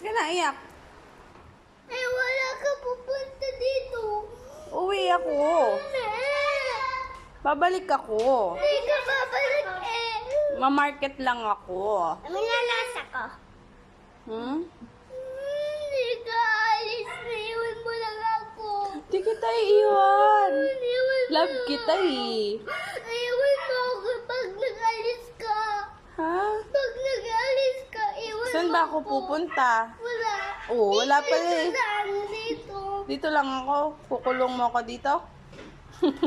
Ba't ka naiyak? Eh, wala ka pupunta dito. Uwi ako. Babalik ako. Hindi ka babalik eh. Mamarket lang ako. Manlalasa ko. Hmm? Hindi ka alis. Naiwan mo lang ako. Di kita iiwan. Love kita ako. eh. Saan ba ako pupunta? Wala. Oo, wala Dito pala eh. dito. Dito lang ako. Kukulong mo ako dito.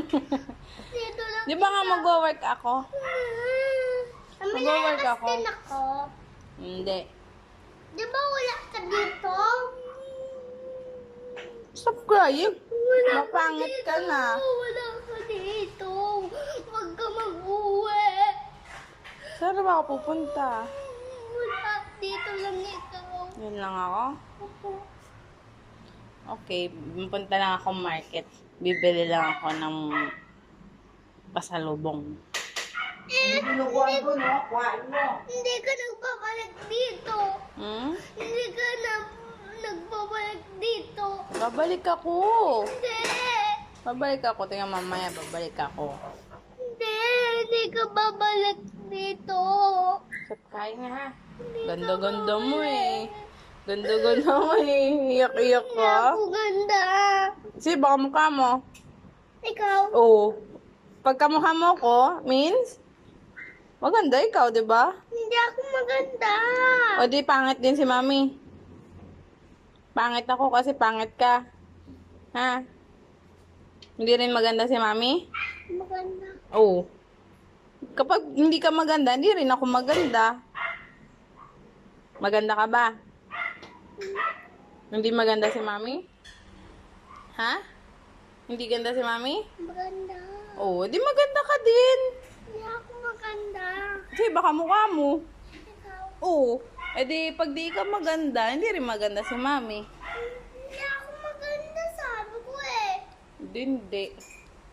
Dito lang. Di ba nga mag-work ako? Ah, Mag-work ako. din ako. Hindi. Di ba wala ka dito? Stop crying. Wala Mapangit ka dito. na. Wala ka dito. Huwag ka mag-uwi. Saan ba ako pupunta? Wala. Dito lang ikaw. Yun lang ako. Okay, pupunta lang ako market. Bibili lang ako ng pasalubong. Eh, Binukuhan ko, no? Kuhain mo. hindi ka nagpapalik dito. Hmm? Hindi ka na nagpapalik dito. Babalik ako. Hindi. Babalik ako. Tingnan mamaya, babalik ako. Hindi. Hindi ka babalik dito. Sat kain nga. Ganda-ganda mo eh. Ganda-ganda mo eh. Iyak-iyak ka. ako ganda. Kasi baka mukha mo. Ikaw? Oo. Pagka mukha mo ko, means, maganda ikaw, di ba? Hindi ako maganda. O di, pangit din si mami. Pangit ako kasi pangit ka. Ha? Hindi rin maganda si mami? Maganda. Oo. Kapag hindi ka maganda, hindi rin ako maganda. Maganda ka ba? Hindi maganda si mami? Ha? Hindi ganda si mami? Maganda. Oo, di maganda ka din. Hindi ako maganda. Kasi baka mukha mo. Ikaw? Oo. Eh di, pag di ka maganda, hindi rin maganda si mami. Hindi ako maganda, sabi ko eh. Hindi, hindi.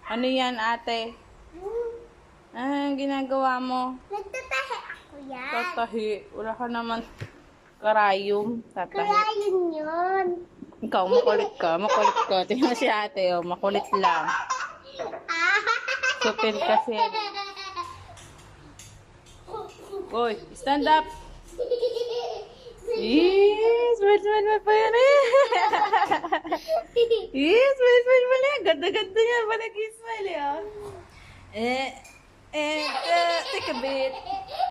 Ano yan, ate? Ang ginagawa mo? Nagtatahe ako yan. Tatahi. Wala ka naman karayom. Tatahi. Kaya yun. Ikaw, makulit ka. Makulit ka. Tingnan si ate, oh. Makulit lang. Supil kasi. Uy, stand up. Yes, smile, smile, smile pa yan eh. yes, smile, smile pala. Ganda-ganda niya. Pala smile eh, oh. Eh, and, uh, take a bit.